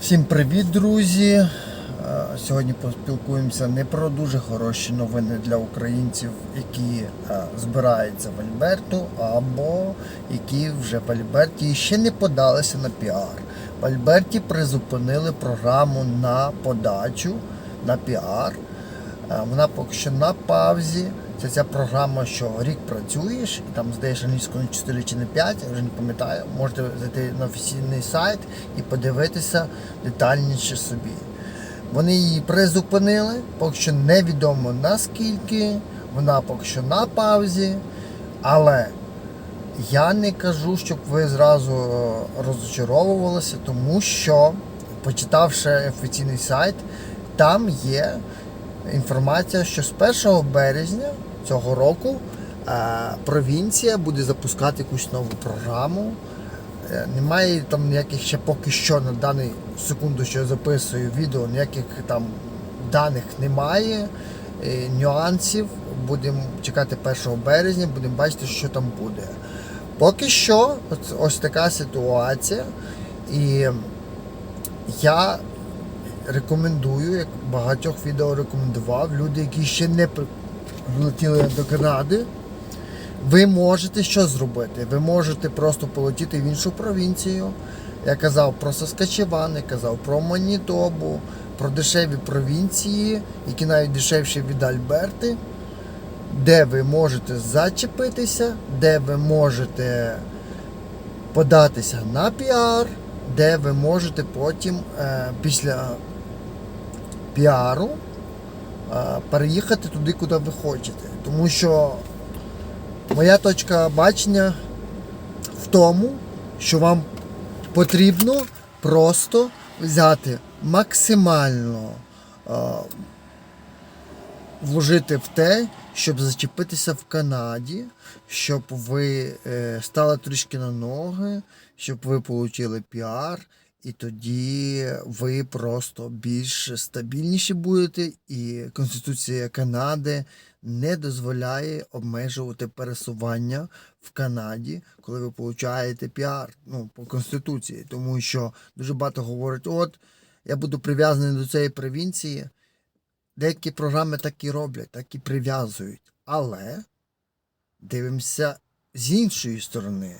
Всім привіт, друзі! Е, Сьогодні поспілкуємося не про дуже хороші новини для українців, які е, збираються в Альберту, або які вже в Альберті ще не подалися на піар. В Альберті призупинили програму на подачу на піар. Е, Вона поки що на паузі. Це ця програма, що рік працюєш, і там здаєш англійською на 4 чи на 5, я вже не пам'ятаю. Можете зайти на офіційний сайт і подивитися детальніше собі. Вони її призупинили, поки що невідомо наскільки, вона поки що на паузі, але я не кажу, щоб ви зразу е, розочаровувалися, тому що, почитавши офіційний сайт, там є інформація, що з 1 березня цього року е, провінція буде запускати якусь нову програму. Е, Немає там ніяких ще поки що на даний секунду, що я записую відео, ніяких там даних немає, е, нюансів. Будемо чекати 1 березня, будемо бачити, що там буде. Поки що, ось така ситуація. І я рекомендую, як багатьох відео рекомендував, люди, які ще не прилетіли до Канади, ви можете що зробити? Ви можете просто полетіти в іншу провінцію. Я казав про Саскачеван, я казав про Манітобу, про дешеві провінції, які навіть дешевші від Альберти, де ви можете зачепитися, де ви можете податися на піар, де ви можете потім е, після піару переїхати туди, куди ви хочете. Тому що моя точка бачення в тому, що вам потрібно просто взяти максимально вложити в те, щоб зачепитися в Канаді, щоб ви е, стали трішки на ноги, щоб ви отримали піар, і тоді ви просто більш стабільніші будете, і Конституція Канади не дозволяє обмежувати пересування в Канаді, коли ви получаєте піар ну, по Конституції. Тому що дуже багато говорять, от я буду прив'язаний до цієї провінції. Деякі програми так і роблять, так і прив'язують. Але дивимося з іншої сторони.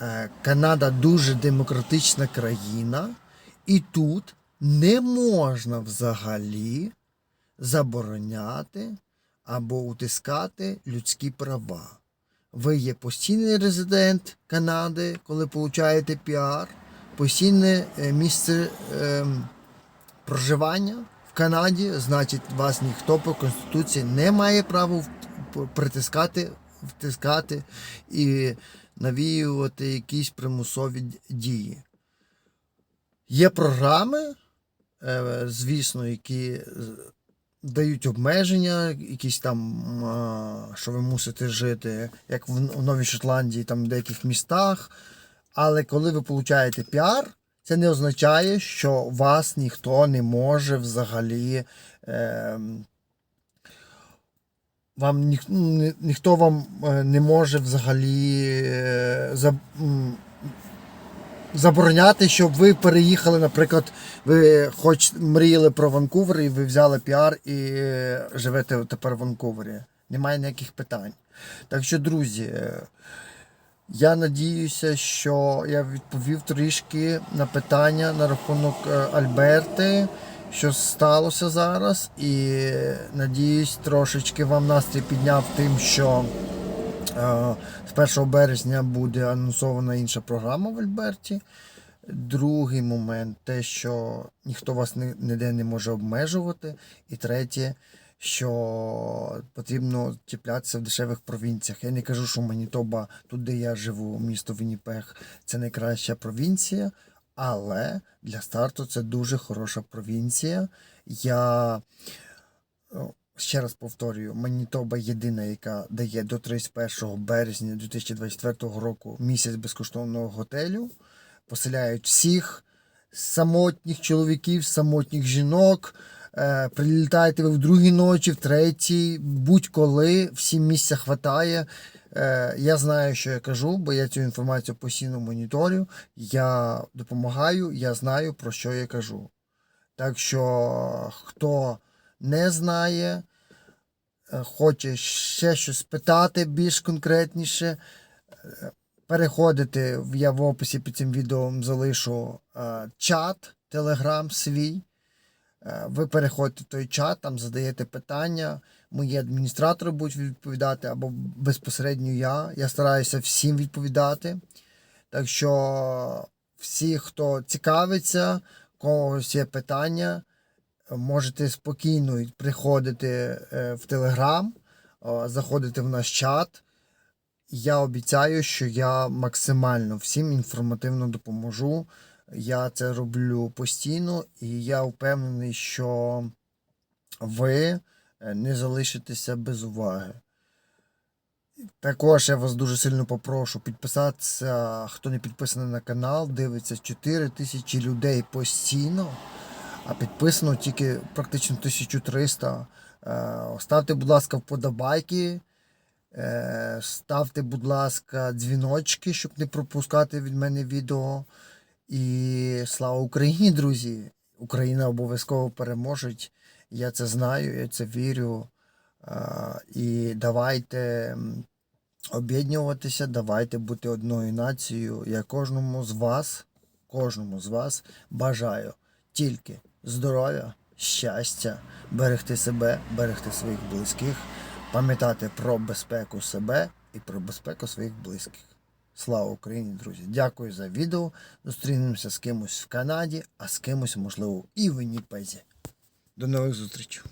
Е, Канада дуже демократична країна, і тут не можна взагалі забороняти або утискати людські права. Ви є постійний резидент Канади, коли получаєте піар, постійне е, місце ем, проживання в Канаді, значить, вас ніхто по Конституції не має права притискати, втискати і навіювати якісь примусові дії. Є програми, е, звісно, які е, дають обмеження, якісь там, що ви мусите жити, як в Новій Шотландії, там в деяких містах. Але коли ви получаєте піар, це не означає, що вас ніхто не може взагалі. Е, вам ніх, ну, ні- ніхто вам е, не може взагалі е, за, забороняти, щоб ви переїхали, наприклад, ви хоч мріяли про Ванкувер і ви взяли піар і е, живете тепер в Ванкувері. Немає ніяких питань. Так що, друзі, я надіюся, що я відповів трішки на питання на рахунок Альберти, що сталося зараз, і надіюсь, трошечки вам настрій підняв тим, що е, з 1 березня буде анонсована інша програма в Альберті. Другий момент те, що ніхто вас ні- ніде не може обмежувати. І третє, що потрібно чіплятися в дешевих провінціях. Я не кажу, що Манітоба, тут, де я живу, місто Вінніпех, це найкраща провінція, але для старту це дуже хороша провінція. Я ще раз повторюю, Манітоба єдина, яка дає до 31 березня 2024 року місяць безкоштовного готелю. Поселяють всіх самотніх чоловіків, самотніх жінок, прилітаєте ви в другій ночі, в третій, будь-коли, всім місця хватає. Е, я знаю, що я кажу, бо я цю інформацію постійно моніторю. Я допомагаю, я знаю, про що я кажу. Так що, хто не знає, е, хоче ще щось питати більш конкретніше, е, переходите, я в описі під цим відео залишу е, чат, телеграм свій. Е, Ви переходите в той чат, там задаєте питання. Мої адміністратори будуть відповідати або безпосередньо я. Я стараюся всім відповідати. Так що всі, хто цікавиться, когось є питання, можете спокійно приходити е, в Телеграм, заходити в наш чат. Я обіцяю, що я максимально всім інформативно допоможу. Я це роблю постійно, і я впевнений, що ви е, не залишитеся без уваги. Також я вас дуже сильно попрошу підписатися, хто не підписаний на канал, дивиться 4 тисячі людей постійно, а підписано тільки практично 1300. Е, Ставте, будь ласка, вподобайки. Е, Ставте, будь ласка, дзвіночки, щоб не пропускати від мене відео. І слава Україні, друзі! Україна обов'язково переможе. Я це знаю, я це вірю. І давайте об'єднуватися, давайте бути одною нацією. Я кожному з вас, кожному з вас бажаю тільки здоров'я, щастя, берегти себе, берегти своїх близьких, пам'ятати про безпеку себе і про безпеку своїх близьких. Слава Україні, друзі! Дякую за відео. Зустрінемося з кимось в Канаді, а з кимось, можливо, і в Вінніпезі. До нових зустрічей!